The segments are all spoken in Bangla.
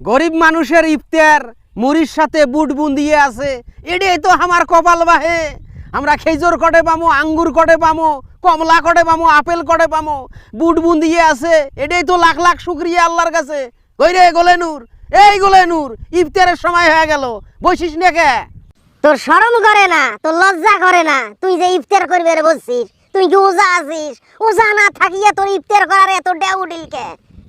গরিব মানুষের ইফতার, মুড়ির সাথে বুট বুন্দিয়ে আছে, এটাই তো আমার কপাল বাহে। আমরা খেজুর কটে পামো, আঙ্গুর কটে পামো, কমলা কটে পামো, আপেল কটে পামো, বুট বুন্দিয়ে আছে, এটাই তো লাখ লাখ শুক্রিয়া আল্লাহর কাছে। কই রে গোলে নূর এই গোলে নূর ইফতারের সময় হয়ে গেল, বসিস না কে? তোর শরম করে না, তোর লজ্জা করে না, তুই যে ইফতার করবে রে বলছিস, তুই কি ওজা আছিস? ওজা না থাকিয়া তোর ইফতার করার এত ডেউ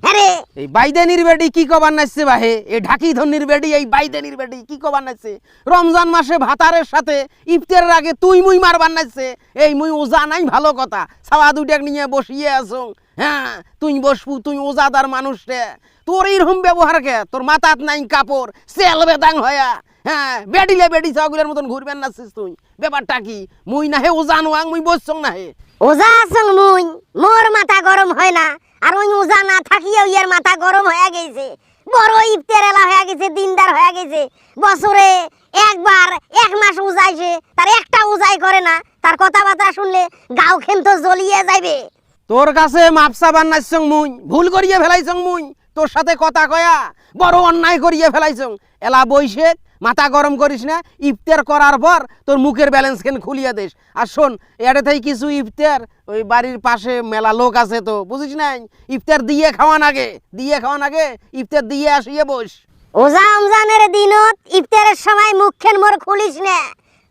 হ্যাঁ এই বাইদেনির বেডি কি কবার নাচছে বাহে? এই ঢাকি ধনির বেডি এই বাইদেনির বেডি কি কবার নাচছে? রমজান মাসে ভাতারের সাথে ইফতারের আগে তুই মুই মারবার নাচছে। এই মুই ওজা নাই ভালো কথা। সাওয়া দুটাক নিয়ে বসিয়ে আছো। হ্যাঁ তুই বসবু তুই ওজাদার মানুষ রে। তোর এইরকম ব্যবহার কে? তোর মাথাত নাই কাপড় সেল বেদাং হয়া। হ্যাঁ বেডিলে বেডি ছাগুলের মতন ঘুরবেন নাচিস তুই। ব্যাপারটা কি? মুই না হে ওজা নোয়াং মুই বসছং না হে ওজা আছং মুই মোর মাথা গরম হয় না। আর ওই ওজা না থাকিয়াও ইয়ার মাথা গরম হয়ে গেছে। বড় ইফতার এলা হয়ে গেছে, দিনদার হয়ে গেছে। বছরে একবার, এক মাস উজাইছে তার একটা উজাই করে না। তার কথাবার্তা শুনলে গাও খেম তো জ্বলিয়ে যাইবে। তোর কাছে মাপসা বান্নাইছং মুই, ভুল করিয়ে ফেলাইছং মুই, তোর সাথে কথা কয়া বড় অন্যায় করিয়ে ফেলাইছং। এলা বৈশে মাথা গরম করিস না, ইফতার করার পর তোর মুখের ব্যালেন্স খেন খুলিয়ে দিস? আর শোন এটা থেকে কিছু ইফতার, ওই বাড়ির পাশে মেলা লোক আছে তো, বুঝিস নাই? ইফতার দিয়ে খাওয়ান আগে, দিয়ে খাওয়ান আগে, ইফতার দিয়ে আসিয়ে বস। ওজা রমজানের দিনত ইফতারের সময় মুখেন মোর খুলিস না।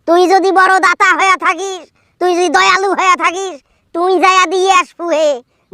তুই যদি বড় দাতা হয়ে থাকিস, তুই যদি দয়ালু হয়ে থাকিস, তুই যায়া দিয়ে আসবু হে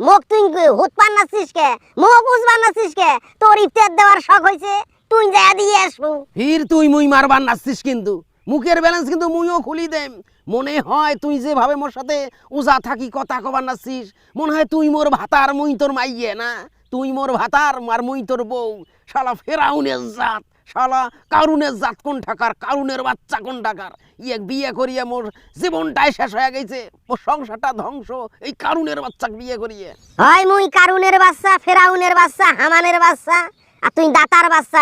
মোক তুই হুত পান্নাছিস কে? মোক উজ বান্নাছিস কে? তোর ইফতার দেওয়ার শখ হয়েছে তুই যায়া দিয়ে আসবু। ফির তুই মুই মারবার নাচছিস কিন্তু। মুখের ব্যালেন্স কিন্তু মুইও খুলি দেম। মনে হয় তুই যেভাবে মোর সাথে উজা থাকি কথা কবার নাচছিস মনে হয় তুই মোর ভাতার মুই তোর মাইয়ে না? তুই মোর ভাতার আর মুই তোর বউ। শালা ফেরাউনের জাত শালা কারুনের জাত কোন ঠাকার কারুনের বাচ্চা কোন টাকার ইয়ে বিয়ে করিয়ে মোর জীবনটাই শেষ হয়ে গেছে মোর সংসারটা ধ্বংস এই কারুনের বাচ্চাকে বিয়ে করিয়ে। হয় মুই কারুনের বাচ্চা ফেরাউনের বাচ্চা হামানের বাচ্চা। আর তুই দাতার বাচ্চা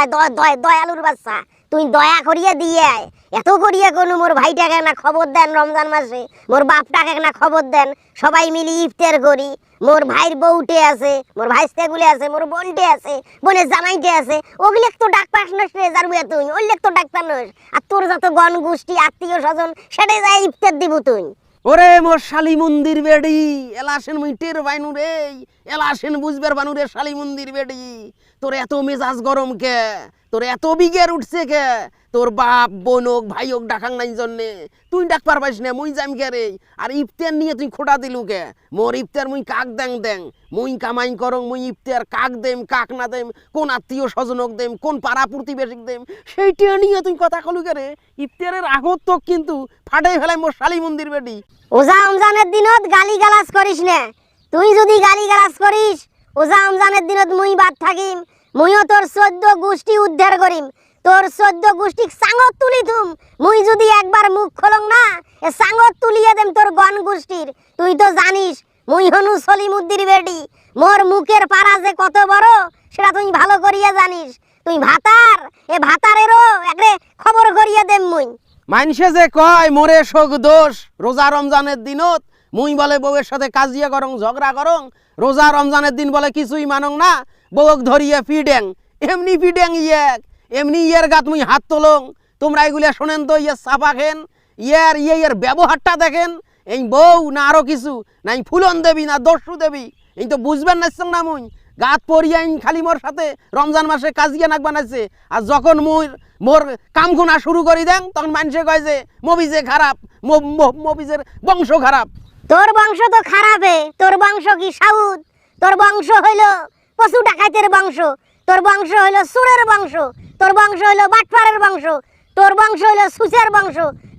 দয়ালুর বাচ্চা, তুই দয়া করিয়ে দিয়ে এত করিয়ে কোনো মোর ভাইটাকে না খবর দেন রমজান মাসে, মোর বাপটাকে না খবর দেন, সবাই মিলি ইফতার করি। মোর ভাইয়ের বউটে আছে, মোর ভাইস্তেগুলি আছে, মোর বোনটে আছে, বোনের জামাইটে আছে, ওগুলেক তো ডাক পাস নস রে জারুয়ে তুই ওইলেক তো ডাক্তার নস। আর তোর যত গণ গোষ্ঠী, আত্মীয় স্বজন, সেটাই যাই ইফতার দিব তুই। ওরে মোর শালি মন্দির বেডি, এলাসেন মুই টের বাইনু রে, এলাসেন বুঝবার বানু রে শালি মন্দির বেডি। তোর এত মেজাজ গরম কে, তোর এত বিগের উঠছে কে তোর বাপ বোনক ভাইওক ডাকাং নাই জন্যে। তুই ডাক পারবাইস না, মুই যাম রে আর ইফতার নিয়ে তুই খোটা দিলু কে? মোর ইফতার মুই কাক দেং দেং? মুই কামাই করং, মুই ইফতার কাক দেম, কাক না দেম? কোন আত্মীয় স্বজনক দেম? কোন পাড়া প্রতিবেশিক দেম? সেইটা নিয়ে তুই কথা কলু কে রে ইফতারের আগত তো কিন্তু ফাটাই ফেলাই মোর শালি মন্দির বেটি। ওজা রমজানের দিনত গালি গালাজ করিস না। তুই যদি গালি গালাজ করিস, ওজা রমজানের দিনত মুই বাদ থাকিম। মুইও তোর চোদ্দ গোষ্ঠী উদ্ধার করিম। তোর চোদ্দ গোষ্ঠী সাঙত তুলি তুম মুই যদি একবার মুখ খোলং না, এ সাঙত তুলিয়ে দেম তোর গণ গোষ্ঠীর। তুই তো জানিস, মুই হনু সলিমুদ্দির বেডি মোর মুখের পাড়া যে কত বড়, সেটা তুই ভালো করিয়া জানিস। তুই ভাতার, এ ভাতারেরও একরে খবর করিয়া দেম মুই। মাইনসে যে কয়, মোরে শোক দোষ। রোজা রমজানের দিনত মুই বলে বউয়ের সাথে কাজিয়া করং, ঝগড়া করং। রোজা রমজানের দিন বলে কিছুই মানং না, বউক ধরিয়ে ফিডেং এমনি ফিডেং ইয়েক এমনি ইয়ের গাত মুই হাত তোলং। তোমরা এগুলা শোনেন তো ইয়ে চাপা খেন। ইয়ের ইয়ে ইয়ের ব্যবহারটা দেখেন। এই বউ না আরও কিছু নাই ফুলন দেবী, না দস্যু দেবী। এই তো বুঝবেন না না মুই। গাত পরিয়াইন খালি মোর সাথে রমজান মাসে কাজিয়া নাক বানাইছে। আর যখন মোর মোর কাম খুনা শুরু করি দেন, তখন মানুষে কয় যে মবিজে খারাপ মবিজের বংশ খারাপ। তোর বংশ তো খারাপে, তোর বংশ কি সাউদ তোর বংশ হইল পশু ডাকাইতের বংশ, তোর বংশ হইল সুরের বংশ। তোর বংশ হইল বাটফারের বংশ, তোর বংশ হইল সুচের বংশ,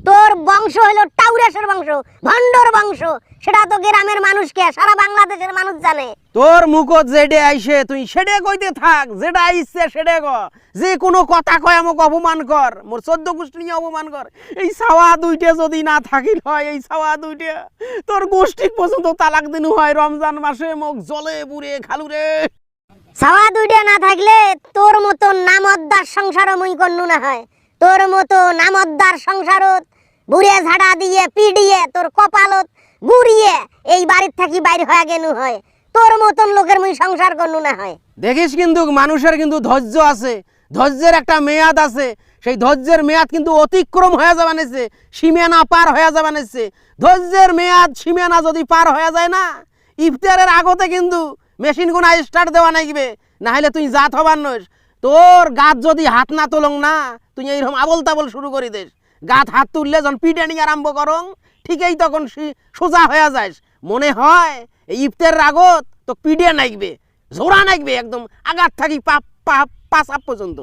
তোর বংশ হইল টাউরেসের বংশ, ভণ্ডর বংশ। সেটা তো গ্রামের মানুষকে সারা বাংলাদেশের মানুষ জানে। তোর মুখত যেডে আইসে, তুই সেডে কইতে থাক যেটা আইসছে সেডে ক। যে কোনো কথা কয়, আমাকে অপমান কর। মোর চোদ্দ গোষ্ঠী অপমান কর। এই ছাওয়া দুইটা যদি না থাকিল হয়, এই সাওয়া দুইটা, তোর গোষ্ঠী পর্যন্ত তালাক দিন হয়, রমজান মাসে, মোক জলে বুড়ে খালুরে সাওয়া দুইটা না থাকলে তোর মতো নামদ্দার সংসারও মুই করনু না হয়। তোর মতো নামদ্দার সংসারত বুড়ে ঝাড়া দিয়ে পিডিয়ে তোর কপালত গুড়িয়ে এই বাড়ির থাকি বাইর হয়ে গেনু হয়। তোর মতন লোকের মুই সংসার করনু না হয়। দেখিস কিন্তু মানুষের কিন্তু ধৈর্য আছে। ধৈর্যের একটা মেয়াদ আছে। সেই ধৈর্যের মেয়াদ কিন্তু অতিক্রম হয়ে যাবে নেছে, সীমানা পার হয়ে যাবে নেছে। ধৈর্যের মেয়াদ সীমানা যদি পার হয়ে যায় না, ইফতারের আগতে কিন্তু মেশিন গুনা স্টার্ট দেওয়া নাইবে না হলে তুই জাত হবার নস তোর গাত যদি হাত না তোলং না, তুই এইরকম আবল তাবল শুরু করি দেস। গাত হাত তুললে যখন পিটানি আরম্ভ করং, ঠিকই তখন সোজা হয়ে যাস মনে হয় এই ইফতের আগত তো পিডিয়া নাইকবে জোড়া নাইকবে একদম আগাত থাকি পাপ পাপ পাঁচ পর্যন্ত।